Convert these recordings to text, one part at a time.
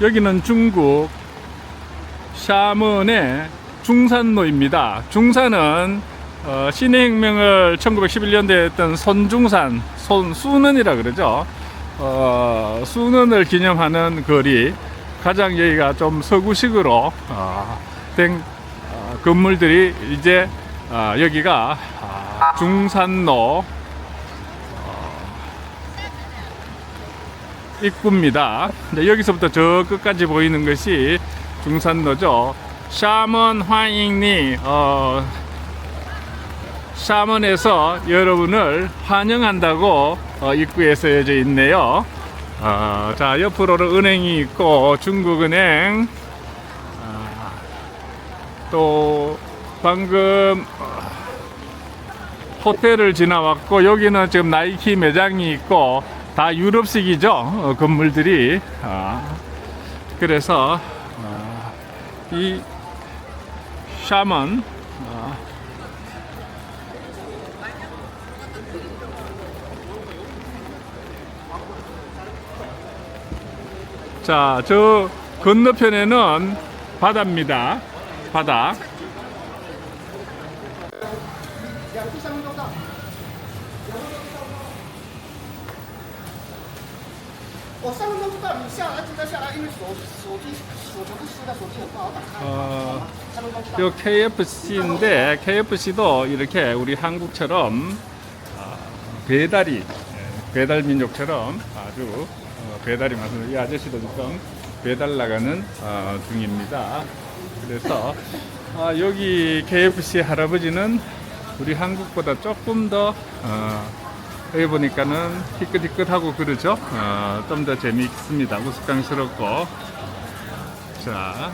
여기는 중국 샤먼의 중산로입니다. 중산은 어, 신해혁명을 1911년도에 했던 손중산, 손수는이라 그러죠. 어, 수는을 기념하는 거리. 가장 여기가 좀 서구식으로 어, 된 어, 건물들이 이제 어, 여기가 아, 중산로 입구입니다. 네, 여기서부터 저 끝까지 보이는 것이 중산로죠. 샤먼 환잉리 어, 샤먼에서 여러분을 환영한다고 어, 입구에 쓰여져 있네요. 어, 자 옆으로는 은행이 있고 중국은행 아, 또 방금 어, 호텔을 지나왔고 여기는 지금 나이키 매장이 있고 다 유럽식이죠 어, 건물들이 아, 그래서 아, 이 샤먼 아, 자, 저 건너편에는 바다입니다. 바다. 我三分钟就到，你下来记得下来，因为手手机手全部湿的，手机很不好打开。 어, 三分钟就到。 요 KFC인데 KFC도 이렇게 우리 한국처럼 아, 배달이 예, 배달 민족처럼 아주 어, 배달이 많습니다. 이 아저씨도 지금 배달 나가는 어, 중입니다. 그래서 아, 여기 KFC 할아버지는 우리 한국보다 조금 더 어, 여기 보니까는 희끗희끗하고 그러죠. 어, 좀 더 재미있습니다. 우스꽝스럽고 자.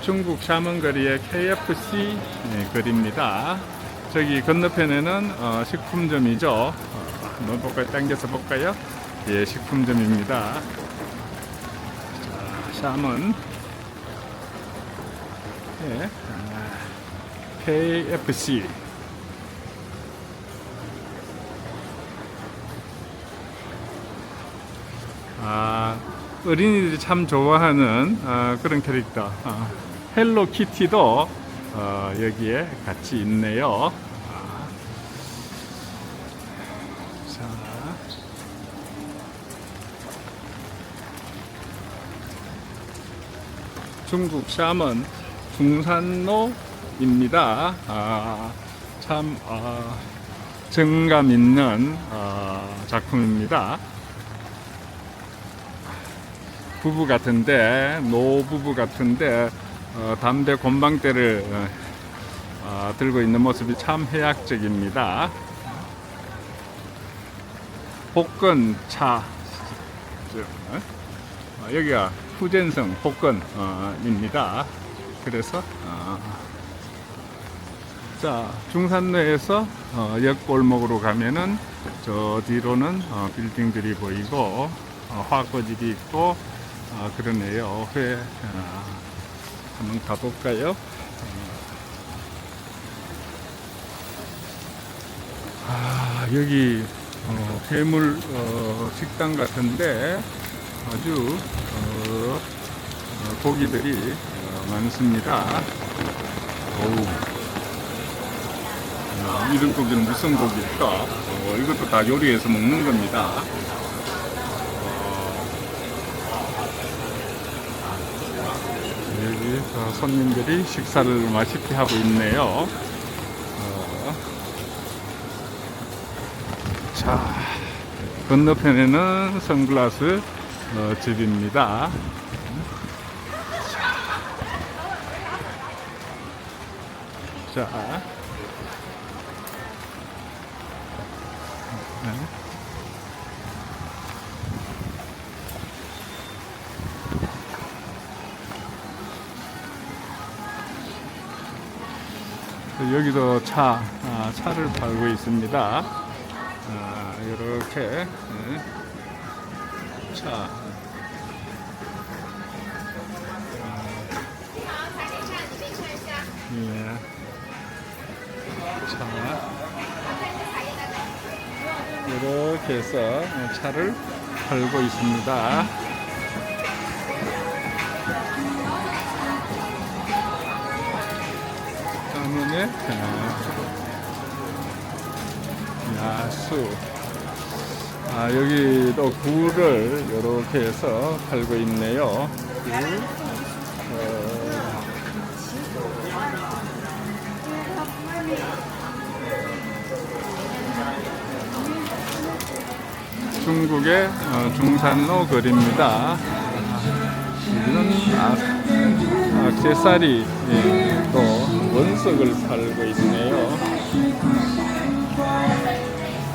중국 샤먼거리의 KFC 네, 거리입니다. 저기 건너편에는 어, 식품점이죠. 어, 한번 볼까요? 당겨서 볼까요? 예, 식품점입니다. 자, 샤먼. 예, 아, KFC. 아, 어린이들이 참 좋아하는 아, 그런 캐릭터. 아, 헬로 키티도 어, 여기에 같이 있네요. 아. 자. 중국 샤먼 중산로입니다. 아, 참 아, 정감 있는 아, 작품입니다. 부부 같은데 노부부 같은데 어, 담배 곤방대를 어, 어, 들고 있는 모습이 참 해학적입니다. 복근 차 저, 어? 어, 여기가 후젠성 복근입니다. 그래서 어, 자 중산로에서 어, 옆골목으로 가면은 저 뒤로는 어, 빌딩들이 보이고 어, 화거집이 있고 아, 그러네요. 회 아, 한번 가볼까요? 아, 여기 어, 해물 어, 식당 같은데 아주 어, 어, 고기들이 어, 많습니다. 어우. 아, 이런 고기는 무슨 고기일까? 어, 이것도 다 요리해서 먹는 겁니다. 어, 손님들이 식사를 맛있게 하고 있네요. 어. 자, 건너편에는 선글라스 어, 집입니다. 자. 여기도 차, 아, 차를 팔고 있습니다. 아, 이렇게 네. 차. 예. 차. 이렇게 해서 차를 팔고 있습니다. 아, 야수. 아, 여기 또 굴을 이렇게 해서 팔고 있네요. 굴. 어, 중국의 어, 중산로 거리입니다. 여기는 아, 액세서리 예, 또 원석을 팔고 있네요.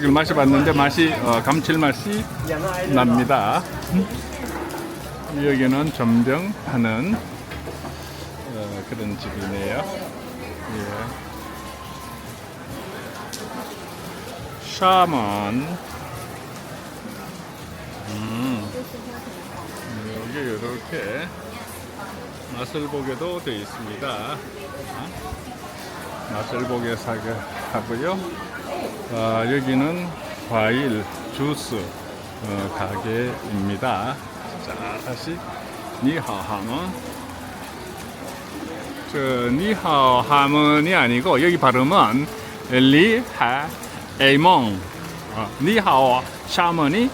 이걸 마셔봤는데 맛이 어, 감칠맛이 납니다. 여기는 점령하는 어, 그런 집이네요. 예. 샤먼. 음. 여기 이렇게 맛을 보게도 되어 있습니다. 어? 맛을 보게 사게 하고요. 아, 여기는 과일, 주스 어, 가게입니다. 자, 다시 니하하면 저 니하하면이 아니고 여기 발음은 리하 에이몽 어, 니하오 샤먼이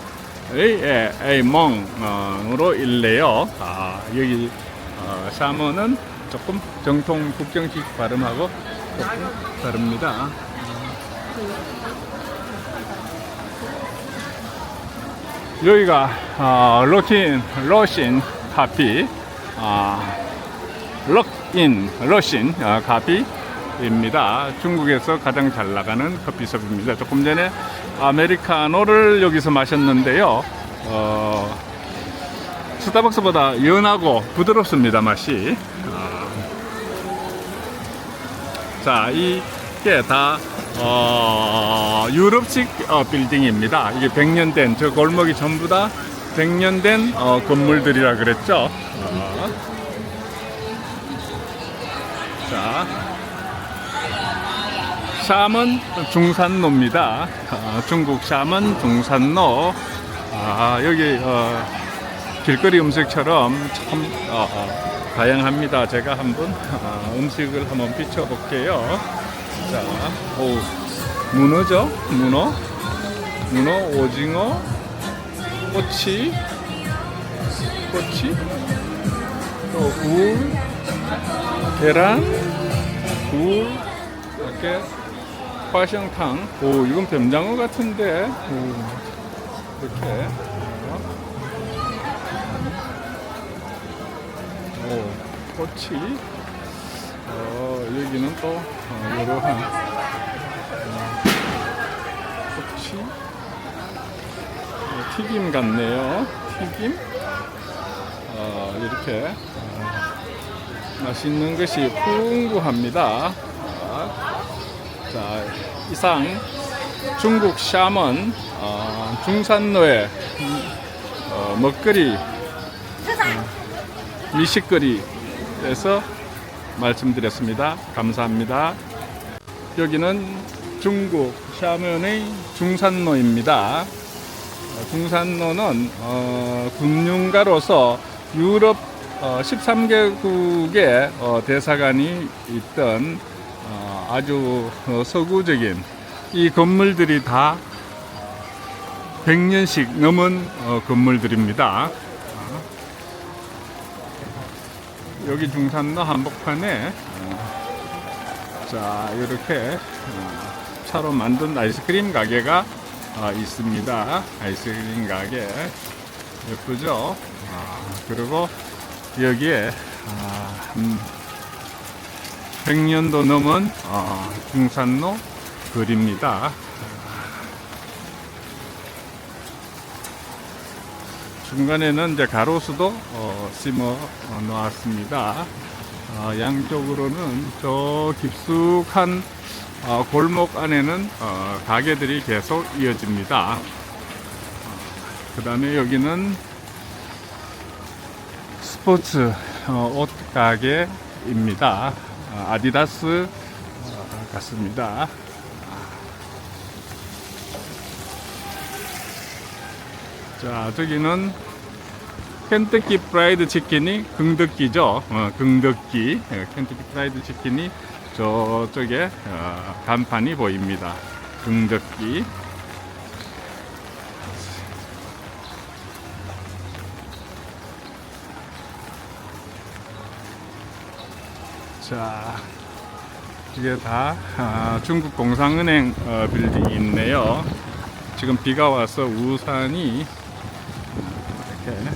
에이 에이몽으로 일래요. 아, 여기 어, 샤먼은 조금 정통 국정식 발음하고 조금 다릅니다. 여기가 어, 로킨 러신 카피 아, 럭인 러신 어, 카피입니다. 중국에서 가장 잘 나가는 커피숍입니다. 조금 전에 아메리카노를 여기서 마셨는데요. 어, 스타벅스보다 연하고 부드럽습니다 맛이. 아. 자 이게 다 어, 유럽식 어, 빌딩입니다. 이게 100년 된, 저 골목이 전부 다 100년 된 어, 건물들이라 그랬죠. 어. 자, 샤먼 중산로입니다. 어, 중국 샤먼 중산로. 아, 여기 어, 길거리 음식처럼 참 어, 어, 다양합니다. 제가 한번 어, 음식을 한번 비춰볼게요. 자, 오, 문어죠? 문어, 문어, 오징어, 꼬치, 꼬치, 또 굴, 계란, 굴, 이렇게 화성탕. 오, 이건 뱀장어 같은데. 오, 이렇게. 오, 꼬치. 어, 여기는 또 어, 이러한 어, 꼬치 어, 튀김 같네요. 튀김 어, 이렇게 어, 맛있는 것이 풍부합니다. 자, 자, 이상 중국 샤먼 어, 중산로의 어, 먹거리 미식거리에서 말씀드렸습니다. 감사합니다. 여기는 중국 샤먼의 중산로입니다. 어, 중산로는 어, 금융가로서 유럽 어, 13개국의 어, 대사관이 있던 어, 아주 어, 서구적인 이 건물들이 다 100년씩 넘은 어, 건물들입니다. 여기 중산로 한복판에 어, 자 이렇게 어, 차로 만든 아이스크림 가게가 어, 있습니다. 아이스크림 가게 예쁘죠? 아, 그리고 여기에 아, 한 100년도 넘은 어, 중산로 거리입니다. 중간에는 이제 가로수도 어, 심어 어, 놓았습니다. 어, 양쪽으로는 저 깊숙한 어, 골목 안에는 어, 가게들이 계속 이어집니다. 그 다음에 여기는 스포츠 어, 옷 가게입니다. 어, 아디다스 어, 같습니다. 자, 저기는 켄터키 프라이드 치킨이 긍덕기죠. 어, 긍덕기. 예, 켄터키 프라이드 치킨이 저쪽에 어, 간판이 보입니다. 긍덕기. 자, 이게 다 아, 중국 공상은행 어, 빌딩이 있네요. 지금 비가 와서 우산이 이렇게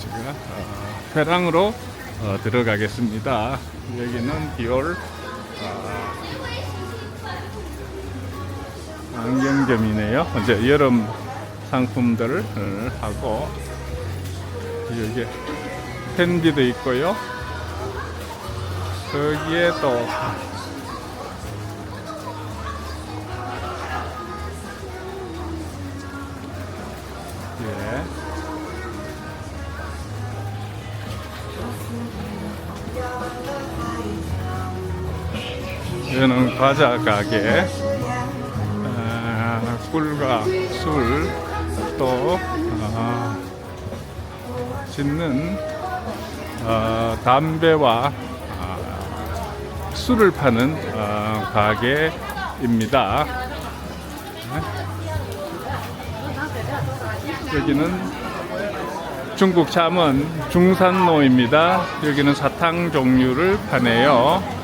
제가 어, 회랑으로 어, 들어가겠습니다. 여기는 디올 어, 안경점이네요. 이제 여름 상품들을 어, 하고 여기 캔디도 있고요. 거기에 또 예. 이거는 과자 가게. 아, 꿀과 술, 또, 아, 짓는, 어, 담배와 아, 술을 파는 어, 가게입니다. 여기는 중국 참은 중산로입니다. 여기는 사탕 종류를 파네요.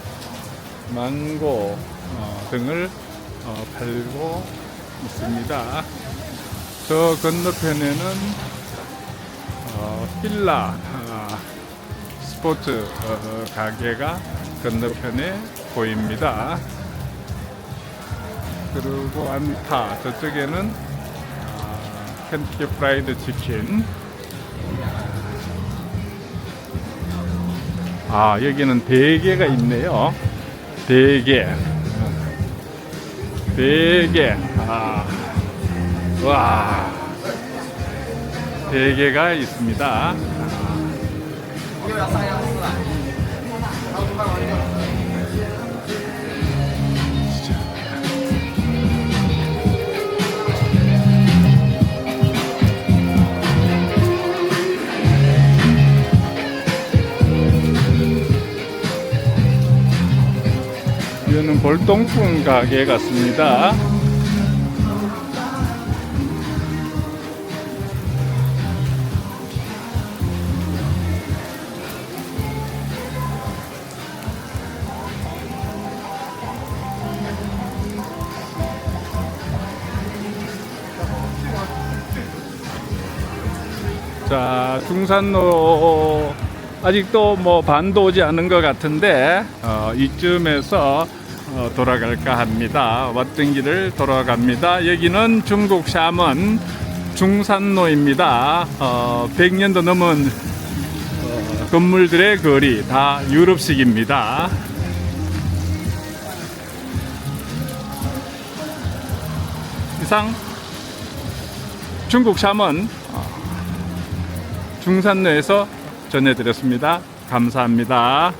망고 어, 등을 어, 팔고 있습니다. 저 건너편에는 어, 필라 어, 스포츠 어, 가게가 건너편에 보입니다. 그리고 안타 저쪽에는 어, 켄터키 프라이드 치킨 아 여기는 대게가 있네요. 대게 대게 아, 와. 대게가 있습니다. 이 거는 볼동품 가게 같습니다. 자, 중산로 아직도 뭐 반도 오지 않은 것 같은데 어, 이쯤에서 어, 돌아갈까 합니다. 왔던 길을 돌아갑니다. 여기는 중국 샤먼 중산로입니다. 어, 100년도 넘은 어, 건물들의 거리 다 유럽식입니다. 이상 중국 샤먼 중산로에서 전해드렸습니다. 감사합니다.